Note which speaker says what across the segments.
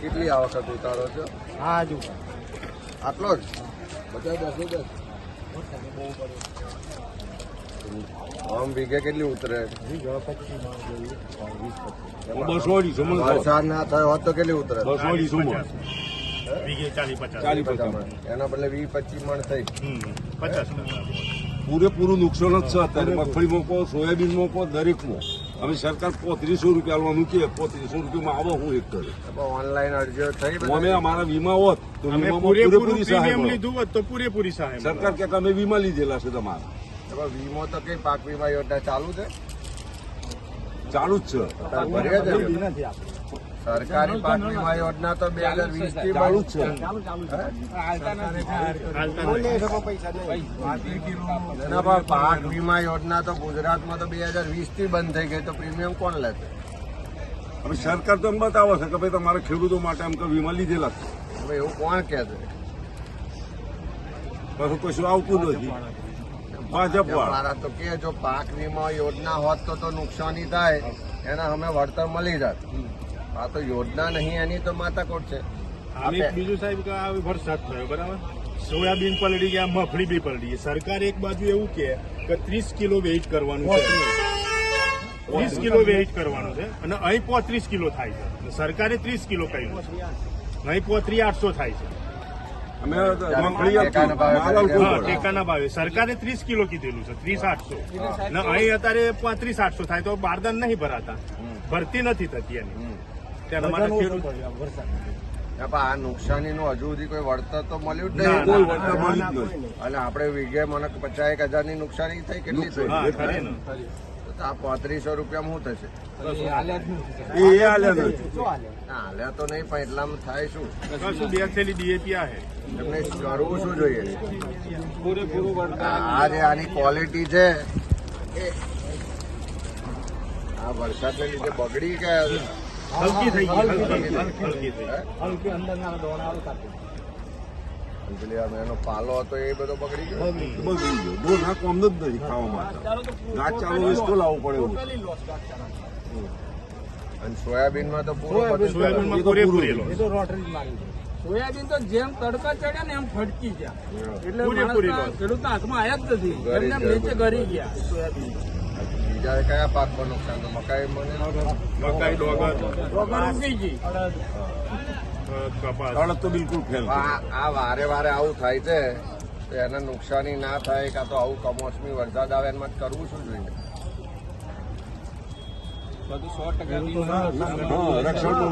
Speaker 1: કેટલી આ વખત ઉતારો છો?
Speaker 2: હા હજુ
Speaker 1: આટલો જ? બધા દસે દસ આમ વીઘે કેટલી ઉતરે?
Speaker 3: બસો અઢીસો
Speaker 1: વરસાદ ના થયો હોત તો કેટલી ઉતરે?
Speaker 3: બસો અઢીસો.
Speaker 1: એના બદલે વીસ પચીસ મણ થઈ.
Speaker 4: પચાસ
Speaker 3: પૂરેપૂરું નુકસાન જ છે. અત્યારે મગફળીમાં સોયાબીન સોયાબીનમાં દરેક દરેકમાં. હવે સરકાર પોત્રીસો રૂપિયા આલવાનું કે પોત્રીસો રૂપિયામાં આવો હું એક કરે
Speaker 1: ઓનલાઈન અરજીઓ થઈ
Speaker 3: અમે અમારા વીમા હોત તો
Speaker 4: અમે પૂરેપૂરું
Speaker 3: સહાય
Speaker 4: લીધું હોત તો પૂરેપૂરી સહાય
Speaker 3: સરકાર કે અમે વીમા લીધેલા છે તમારા.
Speaker 1: વીમો તો કઈ પાક વીમા યોજના ચાલુ છે?
Speaker 3: ચાલુ જ છે.
Speaker 1: સરકારી પાક વીમા યોજના તો બે હજાર વીસથી
Speaker 3: ચાલુ જ છે.
Speaker 1: પાક વીમા યોજના તો ગુજરાતમાં તો બે હજાર વીસથી બંધ થઈ ગઈ. તો પ્રીમિયમ કોણ લેશે?
Speaker 3: હવે સરકાર તો એમ બતાવે છે કે ભાઈ તમારે ખેડૂતો માટે એમ કે વીમા લીધેલા છે.
Speaker 1: હવે એવું કોણ કે છે?
Speaker 3: પછી કશું આવતું નથી. ભાજપ વાળા.
Speaker 1: મારા તો કે જો પાક વીમા યોજના હોત તો તો નુકસાની થાય. એના અમે વળતર મળી જાત. આ તો યોજના નહીં એની તો માતાકોટ છે.
Speaker 4: બીજું સાહેબ કે આ વરસાદ થયો બરાબર? સોયાબીન પલડી ગયા મગફળી બી પલડી ગઈ સરકાર એક બાજુ એવું કે કે ત્રીસ કિલો વેઇટ કરવાનું છે. ત્રીસ કિલો વેઇટ કરવાનું છે અને અહીં પોત્રીસ કિલો થાય છે. સરકારે ત્રીસ કિલો કહ્યું છે. અહીં પોત્રી આઠસો થાય છે.
Speaker 1: ટેકાના ભાવે
Speaker 4: સરકારે ત્રીસ કિલો કીધેલું છે ત્રીસ આઠસો. અને અહીં અત્યારે પાંત્રીસ આઠસો થાય તો બારદાન નહીં ભરાતા. ભરતી નથી થતી એની. તેના માટે ખેડૂત
Speaker 1: આ પણ આ નુકસાનીનું હજુ સુધી કોઈ વળતર તો મળ્યું જ નહીં.
Speaker 3: કોઈ વળતર મળ્યું જ નથી
Speaker 1: અને આપણે વીઘે મને પચાસ એક હજારની નુકસાની થઈ કેટલી થઈ?
Speaker 4: ને.
Speaker 1: આ પાંત્રીસો રૂપિયા શું થશે?
Speaker 3: એ એ હાલ્યા
Speaker 1: ના, તો નહીં પણ એટલામાં થાય શું?
Speaker 4: ડીએપી
Speaker 1: એમને કરવું શું જોઈએ? આ આ જે આની ક્વોલિટી છે આ વરસાદને લીધે બગડી કે
Speaker 4: હલકી થઈ ગઈ હલકી થઈ
Speaker 2: હલકી અંદરના દોણા કાપી
Speaker 1: પેલી એનો પાલો હતો એ બધો બગડી ગયો?
Speaker 3: બગડી ગયો. બોલ ના કોમ જ નથી ખાવા માટે. ગાચ ચાલો વેસ્તો લાવવું પડે
Speaker 1: અને સોયાબીનમાં તો
Speaker 4: સોયાબીનમાં પૂરેપૂરી.
Speaker 2: સોયાબીન તો જેમ તડકા ચડ્યા ને એમ ફટકી ગયા. એટલે. ખેડૂતના હાથમાં આયા જ નથી. એમને નીચે ગરી ગયા સોયાબીન.
Speaker 1: બીજા કયા પાકમાં નુકસાન? મકાઈ
Speaker 4: મકાઈ ડોગર.
Speaker 2: રોગર ઉગી ગઈ.
Speaker 4: અ, કપાસ
Speaker 3: તો બિલકુલ ફેલ
Speaker 1: આ આ વારે વારે આવું થાય છે તો એને નુકસાની ના થાય કાં તો આવું કમોસમી વરસાદ આવે એમાં કરવું શું જોઈએ?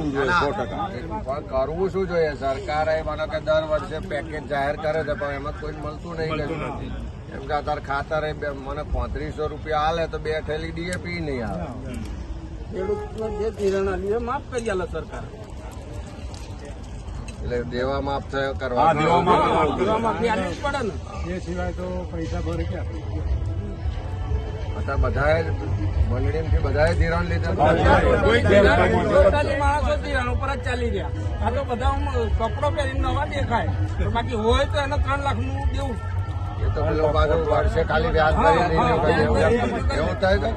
Speaker 1: પણ કરવું શું જોઈએ? સરકારે મને કે દર વર્ષે પેકેજ જાહેર કરે છે પણ એમાં કોઈ મળતું નહીં
Speaker 4: નથી.
Speaker 1: એમ કે તાર ખાતર એ મને પાંત્રીસો રૂપિયા હાલે તો બે થેલી ડીએપી નહીં આવે.
Speaker 2: ખેડૂતને જે ધિરાણ આલ્યું માફ કરી આલે સરકાર.
Speaker 1: એટલે દેવા માફ થયો કરવા
Speaker 4: એ સિવાય તો પૈસા ભરે ક્યાં?
Speaker 1: અત્યારે બધાએ મંડળીમાંથી બધાએ ધિરાણ લીધા?
Speaker 4: કોઈ
Speaker 2: માણસો ધિરાણ ઉપર જ ચાલી રહ્યા. આ તો બધા કપડો પહેરીને નવા દેખાય. બાકી હોય તો એને ત્રણ લાખનું દેવું.
Speaker 1: એ તો પેલો પાછો વર્ષે ખાલી વ્યાજ ભરી રિન્યુ કરી દેવું. એવું થાય તો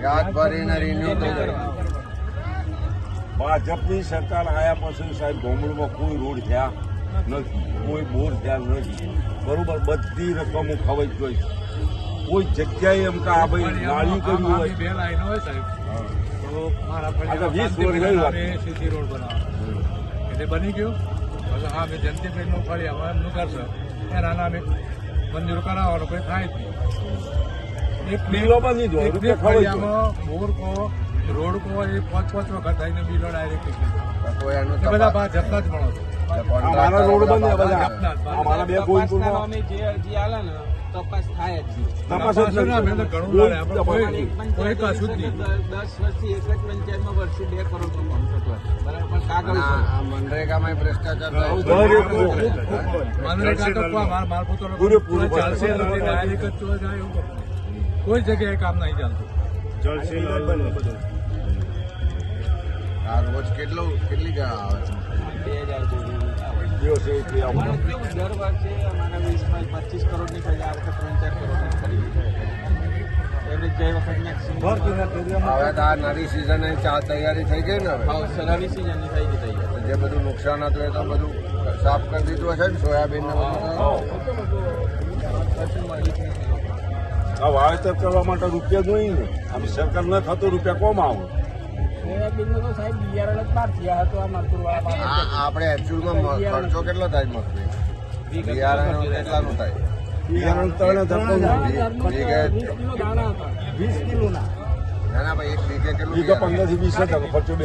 Speaker 1: વ્યાજ ભરીને રિન્યુ થઈ જાય
Speaker 3: ભાજપની સરકાર આયા પછી સાહેબ ગોમડમાં કોઈ રોડ થયા નથી કોઈ બોર થયા નથી. બરોબર બધી રકમો ખવાઈ ગઈ. કોઈ જગ્યાએ એમ કે આ ભાઈ નાળિયું કર્યું હોય.
Speaker 4: બે લાઈનો હોય સાહેબ. તો મારા
Speaker 3: આ તો વીસ વર્ષ ગયું
Speaker 4: સીસી રોડ બનાવવાનો. એટલે બની ગયું? પછી હા અમે જયંતિ ભાઈ નું ફળી હવે એમનું કરશે એના અમે મંજૂર કરાવવાનું કોઈ થાય જ નહીં. એક બે
Speaker 3: બિલો બની દો
Speaker 4: એક બે
Speaker 3: રૂપિયા ખવાઈ ગયો
Speaker 4: ફળિયામાં બોર કો રોડ કો એ પાંચ પાંચ વખત થઈને બિલો ડાયરેક્ટ બધા જતા જ મળો માણસો
Speaker 3: અમારા રોડ બધા અમારા બે ગોવિંદપુરમાં
Speaker 2: જે આલે ને તપાસ થાય જ
Speaker 3: તપાસ જ
Speaker 4: ના, મેં તો
Speaker 3: નથી.
Speaker 4: ઘણું લડે. આપણે
Speaker 3: કોઈ
Speaker 4: કશું જ નહીં.
Speaker 2: દસ વર્ષથી એક જ પંચાયતમાં વર્ષે બે કરોડનું. બરાબર? કાગળ
Speaker 1: મનરેગામાં ભ્રષ્ટાચાર
Speaker 4: જગ્યાએ કામ નહીં ચાલતું.
Speaker 1: આ રોજ કેટલું કેટલી આવે
Speaker 2: બે હજાર જેવું દર વર્ષે અમારા વીસમાં પચીસ કરોડની થઈ આ વખતે ત્રણ ચાર કરોડની ખરીદી
Speaker 1: નવી ચાર તૈયારી થઈ ગઈ ને હવે?
Speaker 2: રવિ સિઝનની થઈ ગઈ તૈયાર
Speaker 1: જે બધું નુકસાન હતું એ તો બધું સાફ કરી દીધું હશે ને સોયાબીન ને બધું
Speaker 3: વાવેતર કરવા માટે રૂપિયા જોઈએ ને. આમ સરકાર ન થતો રૂપિયા કોમ આવે?
Speaker 1: આપણે એકચ્યુઅલમાં ખર્ચો કેટલો થાય મગફળી બિયારણ કેટલાનું થાય?
Speaker 3: બિયારણ ત્રણે ધક્કો
Speaker 2: વીસ કિલો દાણા હતા.
Speaker 4: વીસ કિલોના.
Speaker 1: ના ના ભાઈ એક વીઘે કેટલું
Speaker 3: બીજો પંદરથી વીસ હજાર ખર્ચો બે.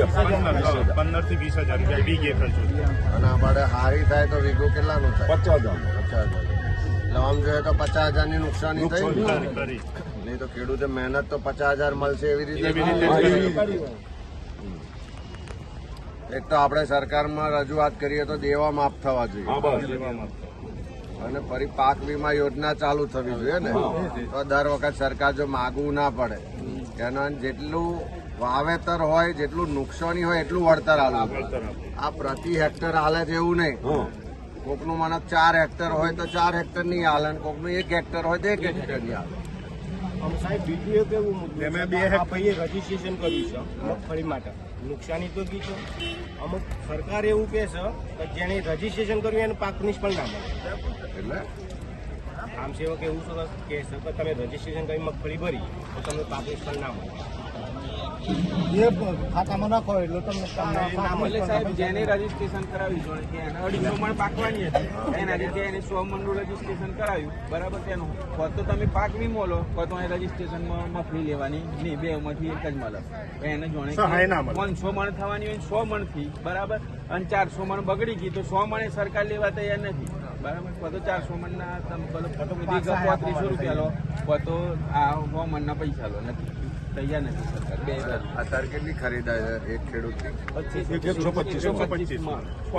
Speaker 4: પંદરથી વીસ હજાર રૂપિયા વીઘે ખર્ચો
Speaker 1: અને આપણે હારી થાય તો વીઘું કેટલાનું થાય?
Speaker 3: પચાસ હજાર.
Speaker 1: પચાસ હજાર. આમ જોઈએ તો પચાસ હજારની નુકસાની થઈ? ને?
Speaker 4: ખરી, ખરી.
Speaker 1: નહીં તો ખેડૂતે મહેનત તો પચાસ હજાર મળશે એવી રીતે
Speaker 4: એવી રીતે
Speaker 3: હા,
Speaker 4: જ
Speaker 3: એવી
Speaker 4: કરી.
Speaker 3: રીતે.
Speaker 1: એક તો આપણે સરકારમાં રજૂઆત કરીએ તો દેવા માફ થવા જોઈએ. અને ફરી પાક વીમા યોજના ચાલુ થવી જોઈએ ને? તો દર વખત સરકાર જો માગવું ના પડે એના જેટલું વાવેતર હોય જેટલું નુકસાની હોય એટલું વળતર પડે. આ પ્રતિ હેક્ટર હાલે છે એવું નહીં. કોકનું મને ચાર હેક્ટર હોય તો ચાર હેક્ટર નહીં હાલે અને કોકનું એક હેક્ટર હોય તો એક હેક્ટર નહીં હાલે.
Speaker 5: સાહેબ બીજું એક એવું
Speaker 4: બે
Speaker 5: કે
Speaker 4: હેક-
Speaker 5: આ ભાઈએ રજીસ્ટ્રેશન કર્યું છે. મગફળી માટે. નુકસાની તો કી અમુક સરકાર એવું કહે છે કે જેણે રજીસ્ટ્રેશન કર્યું એને પાક નિષ્ફળ ના મળે.
Speaker 1: એટલે?
Speaker 5: આમ સેવક એવું સરસ કે છે કે તમે રજીસ્ટ્રેશન કરી મગફળી ભરી તો તમને પાક નિષ્ફળ ના મળે. ખાતામાં નાખો એટલે તમને
Speaker 2: સાહેબ જેને રજીસ્ટ્રેશન કરાવ્યું જોઈએ કે એને અઢીસો મણ પાકવાની હતી. એના લીધે એને સો મણનું રજીસ્ટ્રેશન કરાવ્યું બરાબર તેનું કો તો તમે પાક વીમો લો કો તો એ રજીસ્ટ્રેશનમાં મફલી લેવાની. નહીં બે માંથી એક જ મળે. એને
Speaker 4: ના
Speaker 2: પાંચસો મણ થવાની હોય સો મણથી બરાબર? અને ચારસો મણ બગડી ગઈ તો સો મણે સરકાર લેવા તૈયાર નથી. બરાબર? કો તો ચારસો મણના તમે પાંત્રીસો રૂપિયા લો કો તો આ સો મણના પૈસા લો નથી. તૈયાર નથી સરકાર બે
Speaker 1: અત્યારે કેટલી ખરીદાય એક ખેડૂત
Speaker 3: એક એકસો પચીસ.
Speaker 2: એકસો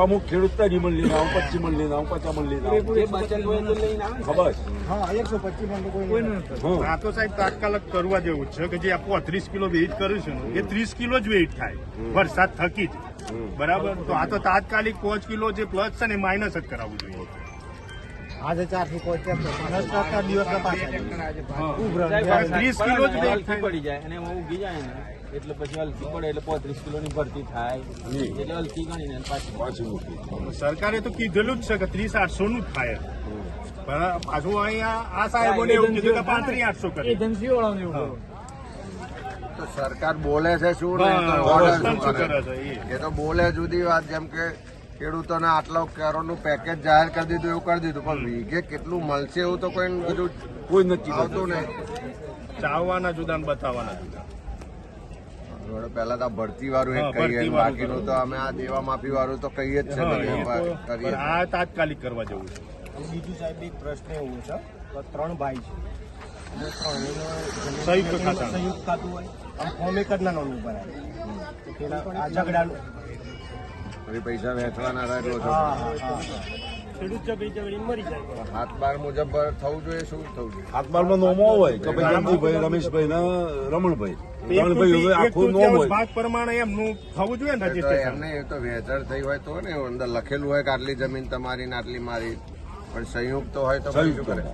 Speaker 3: અમુક ખેડૂત ત્રીસ મણ લઈને આવું પચીસ મણ લઈને આવું પચાસ મણ લઈને આવું.
Speaker 2: એ બચત હોય તો લઈને આવે ને.
Speaker 3: ખબર?
Speaker 5: હા એકસો પચીસ
Speaker 4: આ તો સાહેબ તાત્કાલિક કરવા જેવું જ છે કે જે આ પોત્રીસ કિલો વેઇટ કર્યું છે ને એ ત્રીસ કિલો જ વેઇટ થાય. વરસાદ થકી જ. બરાબર? તો આ તો તાત્કાલિક પાંચ કિલો જે પ્લસ છે ને માઇનસ જ કરાવવું જોઈએ.
Speaker 5: આજે ચારથી પાંચ
Speaker 4: ત્રીસ કિલો જ
Speaker 2: પડી જાય અને એમાં ઉગી જાય ને. એટલે પછી હલકી પડે એટલે પોત્રીસ કિલોની ભરતી થાય. એટલે હલકી ગણીને પાછી
Speaker 3: પાછું મૂકી.
Speaker 4: સરકારે તો કીધેલું જ છે કે ત્રીસ આઠસો નું જ થાય. પણ પાછું અહીંયા આ સાહેબોને એવું કીધું કે પાંત્રીસ આઠસો કરે.
Speaker 1: તો સરકાર બોલે છે શું કરે?
Speaker 4: કરે છે એ.
Speaker 1: એ તો બોલે જુદી વાત જેમ કે ખેડૂતોને આટલો કરોડનું પેકેજ જાહેર કરી દીધું એવું કરી દીધું. પણ વીઘે કેટલું મળશે એવું તો કોઈ બધું
Speaker 3: કોઈ નથી.
Speaker 1: આવતું
Speaker 3: ને
Speaker 1: નહીં.
Speaker 4: ચાવવાના જુદા ને બતાવવાના જુદા.
Speaker 1: પેલા પહેલા તો આ ભરતી વાળું એક કહીએ બાકીનું તો. અમે આ દેવા માફી વાળું તો કહીએ જ છે
Speaker 4: આ તાત્કાલિક કરવા જેવું છે.
Speaker 5: બીજું સાહેબ એક પ્રશ્ન એવો છે કે ત્રણ ભાઈ છે.
Speaker 4: સંયુક્ત ખાતું
Speaker 5: હોય. આમ ફોર્મ એક જ ના નાનું ભરાય આ ઝઘડાનું.
Speaker 1: પછી પૈસા વેચવાના હતા એટલો હાથ બાર મુજબ થવું જોઈએ શું થવું જોઈએ?
Speaker 3: હાથબારમાં નોમો હોય કે ભાઈ રમેશભાઈ ને રમણભાઈ. રમણભાઈ આખું હોય.
Speaker 4: ભાગ થવું જોઈએ
Speaker 1: તો
Speaker 4: રજીસ્ટ્રેશન.
Speaker 1: એમને એ તો વહેંચણ થઈ હોય તો ને અંદર લખેલું હોય કે આટલી જમીન તમારી ને આટલી મારી. પણ સંયુક્ત હોય તો શું કરે?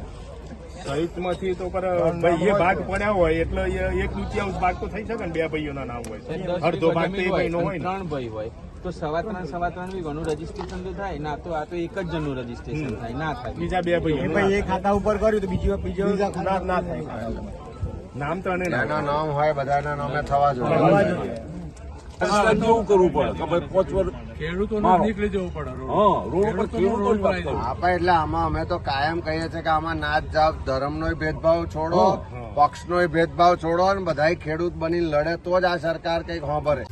Speaker 4: સંયુક્તમાંથી તો પર ભાઈ એ ભાગ પડ્યા હોય એટલે એક તૃતીયાંશ ભાગ તો થઈ શકે ને બે ભાઈઓના નામ હોય અડધો ભાગ તો એ ભાઈનો હોય
Speaker 2: ત્રણ ભાઈ હોય. તો સવા ત્રણ સવા ત્રણ વીઘાનું રજીસ્ટ્રેશન તો થાય ના તો આ તો એક જ જણનું રજીસ્ટ્રેશન થાય ના થાય.
Speaker 4: બીજા બે
Speaker 5: ભાઈ ભાઈ
Speaker 4: એક
Speaker 5: એ ખાતા ઉપર કર્યું તો બીજી બીજો ના થાય.
Speaker 4: નામ તો નાના
Speaker 1: એના
Speaker 4: નામ
Speaker 1: હોય બધાના નામે થવા જોઈએ.
Speaker 3: કરવું પડે કે ભાઈ પાંચ વર્ષ ખેડૂતોને નીકળી જવું પડે હા રોડ ઉપર ખેડૂતો જ વાત કરું
Speaker 1: આપા એટલે આમાં અમે તો કાયમ કહીએ છીએ કે આમાં નાત જાત ધર્મનો ભેદભાવ છોડો પક્ષનો ભેદભાવ છોડો અને બધાય ખેડૂત બની લડે તો જ આ સરકાર કંઈક હોભરે.